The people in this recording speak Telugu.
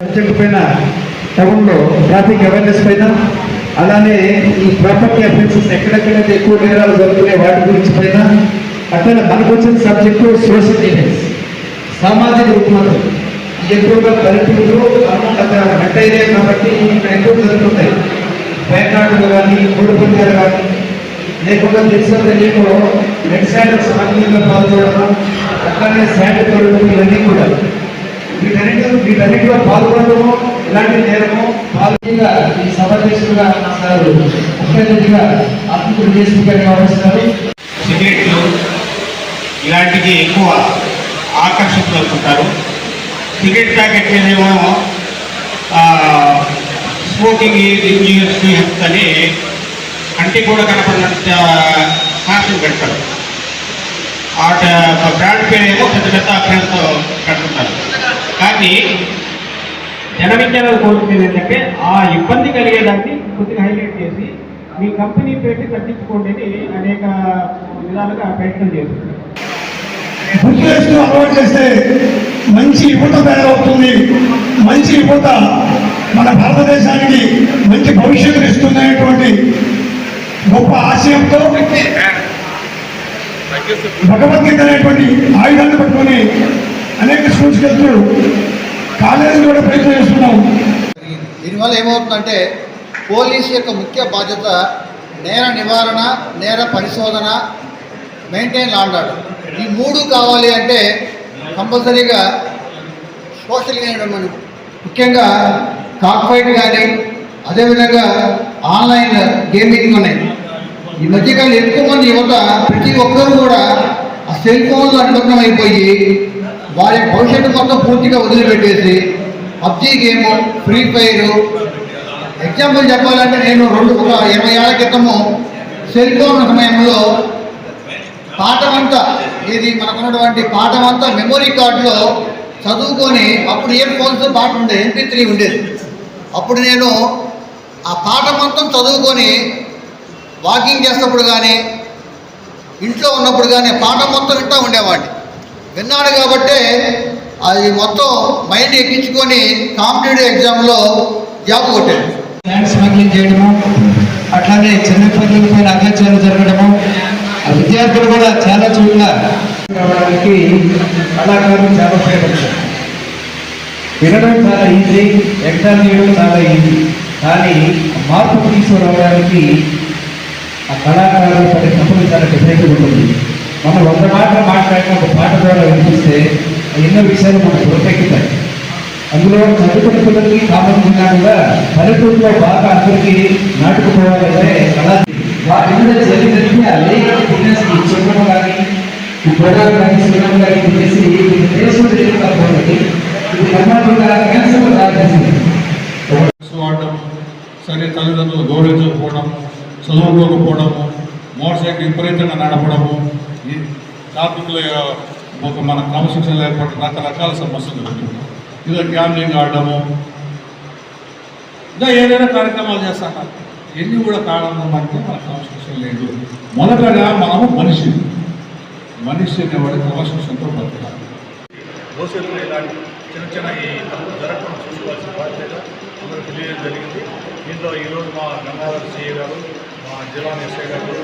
సబ్జెక్ట్ పైన టౌన్లో ట్రాఫిక్ అవేర్నెస్ పైన అలానే ఈ ప్రాపర్టీ అఫెన్సెస్ ఎక్కడెక్కడైతే ఎక్కువ నేరాలు జరుగుతున్నాయి వాటి గురించి పైన అట్లనే మనకు వచ్చిన సబ్జెక్టు సోషల్ డిఫెన్స్. సామాజిక రుగ్మతలు. ఎక్కువగా పల్లెటూరులో అక్కడ ఏరియా కాబట్టి ఇక్కడ ఎక్కువ జరుగుతుంటాయి పేకాటలు కానీ మూడు కానీ లేకుండా తెలిసిన తెలియకో రెడ్ శాండల్ స్మగ్లింగ్లో పాల్గొనడం అట్లానే శాండ్ కొడడం ఇవన్నీ కూడా. వీటన్నిటి వీటన్నిటిలో పాల్గొనడము ఇలాంటి నేరము పాల్గొనగా ఈ సమావేశంగా సార్ ముఖ్య అతిథిగా అతిథులు చేసుకుంటే వ్యవహరిస్తున్నారు సిగరెట్లు ఇలాంటివి ఎక్కువ ఆకర్షితులవుతుంటారు సిగరెట్ ప్యాకెట్ మీదేమో స్మోకింగ్ ఈజ్ ఇంజూరియస్ హెల్త్ అని కంటికి కూడా కనపడినంత శాసనం పెడతారు. ఆ బ్రాండ్ పేరు ఏమో పెద్ద పెద్ద అక్షరంతో కడుతుంటారు కానీ జన విజ్ఞానాలు కోరుకునేది ఏంటంటే ఆ ఇబ్బంది కలిగేదాన్ని కొద్దిగా హైలైట్ చేసి మీ కంపెనీ పేరుని తగ్గించుకోండి అని అనేక విధాలుగా ప్రయత్నం చేస్తుంది బుక్లెట్స్ అలవాటు చేస్తే మంచి యువత తయారవుతుంది. మంచి యువత మన భారతదేశానికి మంచి భవిష్యత్తు ఇస్తుందనేటువంటి గొప్ప ఆశయంతో భగవద్గీత అనేటువంటి ఆయుధాన్ని పట్టుకొని అనేక స్కూల్స్కి వెళ్తూ కాలేజీలు కూడా ప్రయత్నం చేస్తున్నాం. దీనివల్ల ఏమవుతుందంటే పోలీస్ యొక్క ముఖ్య బాధ్యత నేర నివారణ నేర పరిశోధన మెయింటైన్ లా ఈ మూడు కావాలి అంటే కంపల్సరీగా సోషల్ మనం ముఖ్యంగా కాక్ ఫైట్ కానీ అదేవిధంగా ఆన్లైన్ గేమింగ్ ఉన్నాయి. ఈ మధ్యకాలం ఎక్కువ మంది యువత ప్రతి ఒక్కరు కూడా ఆ సెల్ ఫోన్లో నిమగ్నం అయిపోయి వారి భవిష్యత్తు మొత్తం పూర్తిగా వదిలిపెట్టేసి PUBG game free fire example చెప్పాలంటే నేను రెండు ఒక ఇరవై ఏళ్ళ క్రితము సెల్ ఫోన్ సమయంలో పాఠమంతా ఇది మనకున్నటువంటి పాఠమంతా మెమొరీ కార్డులో చదువుకొని అప్పుడు ఇయర్ ఫోన్స్ పాట ఉండేది ఎంపీ త్రీ ఉండేది. అప్పుడు నేను ఆ పాట మొత్తం చదువుకొని వాకింగ్ చేసినప్పుడు కానీ ఇంట్లో ఉన్నప్పుడు కానీ పాట మొత్తం వింటూ ఉండేవాడిని. విన్నాడు కాబట్టి అది మొత్తం మైండ్ ఎక్కించుకొని కాంపిటేటివ్ ఎగ్జామ్లో జాబ్ కొట్టాడు ల్యాండ్ స్మగ్లింగ్ చేయడము అట్లానే చిన్నపిల్లల పైన అత్యాచారం జరగడము ఆ విద్యార్థులు కూడా చాలా చోట్ల రావడానికి కళాకారులు చాలా ఉపయోగపడతారు. వినడం చాలా ఈజీ ఎగ్జామ్ చేయడం చాలా ఈజీ కానీ మార్పు తీసుకురావడానికి ఆ కళాకారులు పడే తప్పులు చాలా డిఫరెంట్ ఉంటుంది. మనం వంద మాటలు మాట్లాడిన ఒక పాట ద్వారా వినిపిస్తే ఎన్నో విషయాలు మనకు ప్రత్యేకితాయి అందులో చదువుకున్న పిల్లలకి కామన్ ఉన్నా కూడా పల్లెటూరులో బాగా అందరికీ నాటుకుపోవాలంటే అలా వాటి మీద జరిగినట్టు ఆ లేఖ ఫిట్నెస్కి చెప్పడం కానీ ఈ గొడవలు కానీ సున్నం కానీ చేసి దేశం తెలియకపోవడానికి ఇది కర్ణాటక క్యాన్సర్ దారితీసింది. వాడడం సరే తల్లిదండ్రులు గౌరవించకపోవడం చదువుకోకపోవడము మోటార్ సైకిల్ విపరీతంగా నడపడము ఈ ట్రాఫిక్లో ఒక మన క్రమశిక్షణ లేకపోతే రకరకాల సమస్యలు ఉంటుంది ఇదో గ్యాంబ్లింగ్ ఆడడము. ఇంకా ఏదైనా కార్యక్రమాలు చేస్తాను ఎన్ని కూడా కారణం అంటే మన క్రమశిక్షణ లేదు. మొదటగా మనము మనిషి. మనిషి అనేవాడు క్రమశిక్షణతో బతకాలి. భవిష్యత్తులో ఇలాంటి చిన్న చిన్న ఈ తప్పులు జరగకుండా చూసుకోవాల్సిన బాధ్యత అందరూ తెలియడం జరిగింది. దీంట్లో ఈరోజు మా గంగాధర సిఏ గారు మా జిల్లా ఎస్ఐ గారు